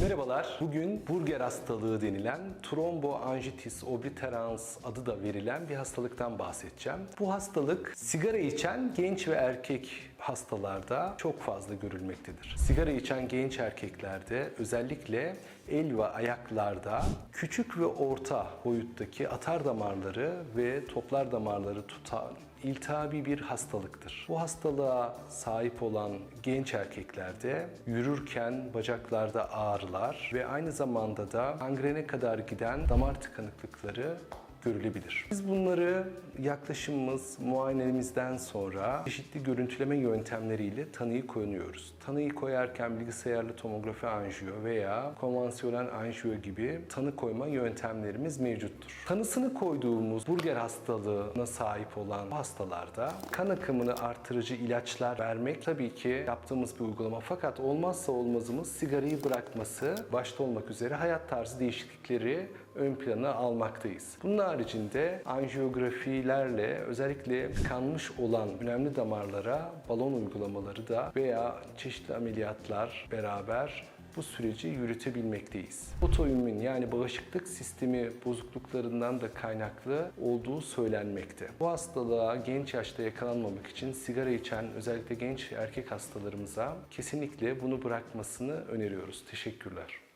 Merhabalar. Bugün burger hastalığı denilen tromboanjitis obliterans adı da verilen bir hastalıktan bahsedeceğim. Bu hastalık sigara içen genç ve erkek hastalarda çok fazla görülmektedir. Sigara içen genç erkeklerde özellikle el ve ayaklarda küçük ve orta boyuttaki atar damarları ve toplar damarları tutan iltihabi bir hastalıktır. Bu hastalığa sahip olan genç erkeklerde yürürken bacaklarda ağrılar ve aynı zamanda da gangrene kadar giden damar tıkanıklıkları görülebilir. Biz bunları yaklaşımımız, muayenemizden sonra çeşitli görüntüleme yöntemleriyle tanıyı koyuyoruz. Tanıyı koyarken bilgisayarlı tomografi anjiyo veya konvansiyonel anjiyo gibi tanı koyma yöntemlerimiz mevcuttur. Tanısını koyduğumuz burger hastalığına sahip olan hastalarda kan akımını artırıcı ilaçlar vermek tabii ki yaptığımız bir uygulama. Fakat olmazsa olmazımız sigarayı bırakması başta olmak üzere hayat tarzı değişiklikleri ön plana almaktayız. Bunun haricinde anjiyografilerle özellikle tıkanmış olan önemli damarlara balon uygulamaları da veya çeşitli ameliyatlar beraber bu süreci yürütebilmekteyiz. Otoimmün yani bağışıklık sistemi bozukluklarından da kaynaklı olduğu söylenmekte. Bu hastalığa genç yaşta yakalanmamak için sigara içen özellikle genç erkek hastalarımıza kesinlikle bunu bırakmasını öneriyoruz. Teşekkürler.